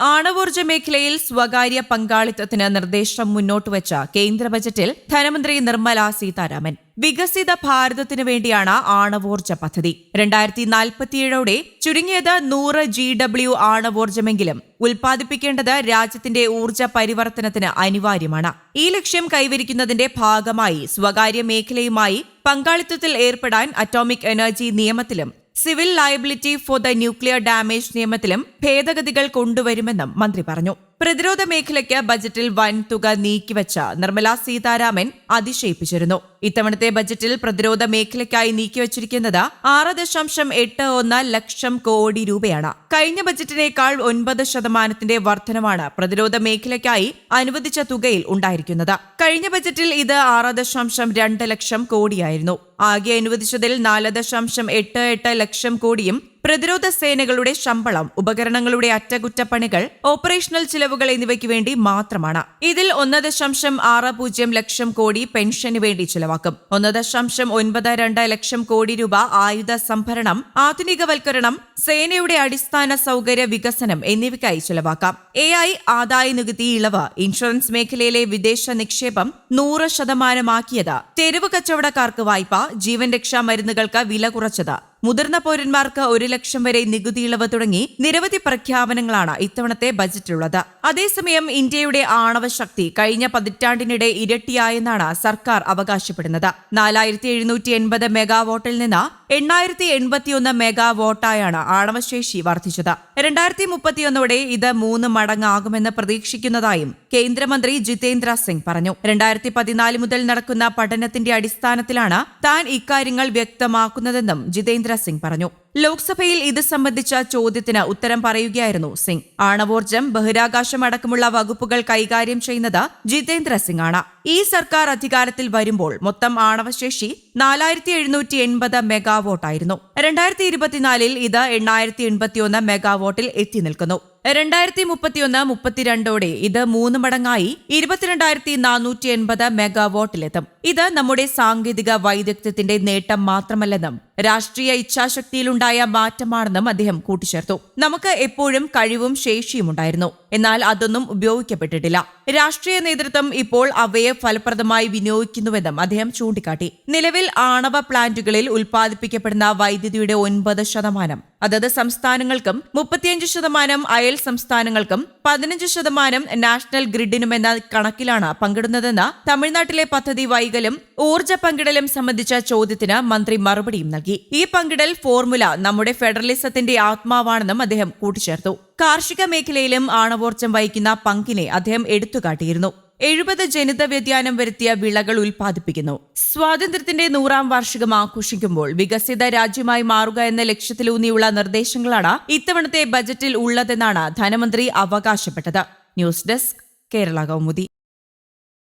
ആണവോർജ മേഖലയിൽ സ്വകാര്യ പങ്കാളിത്തത്തിന് നിർദ്ദേശം മുന്നോട്ട് വെച്ച കേന്ദ്ര ബജറ്റിൽ ധനമന്ത്രി നിർമ്മല സീതാരാമൻ. വികസിത ഭാരതത്തിനു വേണ്ടിയാണ് ആണവോർജ പദ്ധതി. രണ്ടായിരത്തി നാൽപ്പത്തിയേഴോടെ ചുരുങ്ങിയത് നൂറ് ജി ഡബ്ല്യു ആണവോർജമെങ്കിലും ഉൽപ്പാദിപ്പിക്കേണ്ടത് രാജ്യത്തിന്റെ ഊർജ പരിവർത്തനത്തിന് അനിവാര്യമാണ്. ഈ ലക്ഷ്യം കൈവരിക്കുന്നതിന്റെ ഭാഗമായി സ്വകാര്യ മേഖലയുമായി പങ്കാളിത്തത്തിൽ ഏർപ്പെടാൻ അറ്റോമിക് എനർജി നിയമത്തിലും civil liability for the nuclear damage നിയമത്തിലും ഭേദഗതികൾ കൊണ്ടുവരുമെന്നും മന്ത്രി പറഞ്ഞു. പ്രതിരോധ മേഖലയ്ക്ക് ബജറ്റിൽ വൻ തുക നീക്കിവച്ച നിർമ്മല സീതാരാമൻ അതിശയിപ്പിച്ചിരുന്നു. ഇത്തവണത്തെ ബജറ്റിൽ പ്രതിരോധ മേഖലയ്ക്കായി നീക്കിവച്ചിരിക്കുന്നത് ആറ് ദശാംശം എട്ട് ഒന്ന് ലക്ഷം കോടി രൂപയാണ്. കഴിഞ്ഞ ബജറ്റിനേക്കാൾ ഒൻപത് ശതമാനത്തിന്റെ വർധനമാണ് പ്രതിരോധ മേഖലയ്ക്കായി അനുവദിച്ച തുകയിൽ ഉണ്ടായിരിക്കുന്നത്. കഴിഞ്ഞ ബജറ്റിൽ ഇത് ആറ് ദശാംശം രണ്ട് ലക്ഷം കോടിയായിരുന്നു. ആകെ അനുവദിച്ചതിൽ നാല് ദശാംശം എട്ട് എട്ട് ലക്ഷം കോടിയും പ്രതിരോധ സേനകളുടെ ശമ്പളം ഉപകരണങ്ങളുടെ അറ്റകുറ്റപ്പണികൾ ഓപ്പറേഷണൽ ചിലവുകൾ എന്നിവയ്ക്ക് വേണ്ടി മാത്രമാണ്. ഇതിൽ ഒന്ന് ദശാംശം ആറ് പൂജ്യം ലക്ഷം കോടി പെൻഷന് വേണ്ടി ചിലവാക്കും. ഒന്ന് ദശാംശം ഒൻപത് രണ്ട് ലക്ഷം കോടി രൂപ ആയുധ സംഭരണം ആധുനികവൽക്കരണം സേനയുടെ അടിസ്ഥാന സൗകര്യ വികസനം എന്നിവയ്ക്കായി ചിലവാക്കാം. എ ഐ ആദായ നികുതി ഇളവ് ഇൻഷുറൻസ് മേഖലയിലെ വിദേശ നിക്ഷേപം നൂറ് ശതമാനമാക്കിയത് തെരുവ് കച്ചവടക്കാർക്ക് വായ്പ ജീവൻ രക്ഷാ മരുന്നുകൾക്ക് വില കുറച്ചത്. മുതിർന്ന പൗരന്മാർക്ക് ഒരു ലക്ഷം വരെ നികുതി ഇളവ് തുടങ്ങി നിരവധി പ്രഖ്യാപനങ്ങളാണ് ഇത്തവണത്തെ ബജറ്റിലുള്ളത്. അതേസമയം ഇന്ത്യയുടെ ആണവ ശക്തി കഴിഞ്ഞ പതിറ്റാണ്ടിനിടെ ഇരട്ടിയായെന്നാണ് സർക്കാർ അവകാശപ്പെടുന്നത്. നാലായിരത്തി എഴുന്നൂറ്റി എൺപത് മെഗാവോട്ടിൽ നിന്ന് എണ്ണായിരത്തി എൺപത്തിയൊന്ന് മെഗാവോട്ടായാണ് ആണവശേഷി വർദ്ധിച്ചത്. രണ്ടായിരത്തി മുപ്പത്തിയൊന്നോടെ ഇത് മൂന്ന് മടങ്ങാകുമെന്ന് പ്രതീക്ഷിക്കുന്നതായും കേന്ദ്രമന്ത്രി ജിതേന്ദ്ര സിംഗ് പറഞ്ഞു. രണ്ടായിരത്തി പതിനാല് മുതൽ നടക്കുന്ന പഠനത്തിന്റെ അടിസ്ഥാനത്തിലാണ് താൻ ഇക്കാര്യങ്ങൾ വ്യക്തമാക്കുന്നതെന്നും ജിതേന്ദ്ര സിംഗ് പറഞ്ഞു ലോക്സഭയിൽ ഇത് സംബന്ധിച്ച ചോദ്യത്തിന് ഉത്തരം പറയുകയായിരുന്നു സിംഗ്. ആണവോർജം ബഹിരാകാശം അടക്കമുള്ള വകുപ്പുകൾ കൈകാര്യം ചെയ്യുന്നത് ജിതേന്ദ്ര സിംഗ് ആണ് ഈ സർക്കാർ അധികാരത്തിൽ വരുമ്പോൾ മൊത്തം ആണവശേഷി നാലായിരത്തി എഴുന്നൂറ്റി എൺപത് മെഗാവോട്ടായിരുന്നു. രണ്ടായിരത്തി ഇരുപത്തിനാലിൽ ഇത് എണ്ണായിരത്തി എൺപത്തിയൊന്ന് മെഗാവോട്ടിൽ എത്തി നിൽക്കുന്നു. രണ്ടായിരത്തി മുപ്പത്തിയൊന്ന് മുപ്പത്തിരണ്ടോടെ ഇത് മൂന്ന് മടങ്ങായി ഇരുപത്തിരണ്ടായിരത്തി നാനൂറ്റി എൺപത് മെഗാവോട്ടിലെത്തും. ഇത് നമ്മുടെ സാങ്കേതിക വൈദഗ്ധ്യത്തിന്റെ നേട്ടം മാത്രമല്ലെന്നും രാഷ്ട്രീയ ഇച്ഛാശക്തിയിലുണ്ടായ മാറ്റമാണെന്നും അദ്ദേഹം കൂട്ടിച്ചേർത്തു. നമുക്ക് എപ്പോഴും കഴിവും ശേഷിയും ഉണ്ടായിരുന്നു. എന്നാൽ അതൊന്നും ഉപയോഗിക്കപ്പെട്ടിട്ടില്ല. രാഷ്ട്രീയ നേതൃത്വം ഇപ്പോൾ അവയെ ഫലപ്രദമായി വിനിയോഗിക്കുന്നുവെന്നും അദ്ദേഹം ചൂണ്ടിക്കാട്ടി. നിലവിൽ ആണവ പ്ലാന്റുകളിൽ ഉൽപ്പാദിപ്പിക്കപ്പെടുന്ന വൈദ്യുതിയുടെ ഒൻപത് ശതമാനം അതത് സംസ്ഥാനങ്ങൾക്കും മുപ്പത്തിയഞ്ച് ശതമാനം അയൽ സംസ്ഥാനങ്ങൾക്കും പതിനഞ്ച് ശതമാനം നാഷണൽ ഗ്രിഡിനുമെന്ന കണക്കിലാണ് പങ്കിടുന്നതെന്ന് തമിഴ്നാട്ടിലെ പദ്ധതി വൈകലും ഊർജ പങ്കിടലും സംബന്ധിച്ച ചോദ്യത്തിന് മന്ത്രി മറുപടിയും നൽകി. ഈ പങ്കിടൽ ഫോർമുല നമ്മുടെ ഫെഡറലിസത്തിന്റെ ആത്മാവാണെന്നും അദ്ദേഹം കൂട്ടിച്ചേർത്തു. കാർഷിക മേഖലയിലും ആണവോർജം വഹിക്കുന്ന പങ്കിനെ അദ്ദേഹം എടുത്തുകാട്ടിയിരുന്നു. എഴുപത് ജനിത വ്യതിയാനം വരുത്തിയ വിളകൾ ഉൽപ്പാദിപ്പിക്കുന്നു. സ്വാതന്ത്ര്യത്തിന്റെ നൂറാം വാർഷികം ആഘോഷിക്കുമ്പോൾ വികസിത രാജ്യമായി മാറുക എന്ന ലക്ഷ്യത്തിലൂന്നിയുള്ള നിർദ്ദേശങ്ങളാണ് ഇത്തവണത്തെ ബജറ്റിൽ ഉള്ളതെന്നാണ് ധനമന്ത്രി അവകാശപ്പെട്ടത്. News desk Kerala Kaumudi.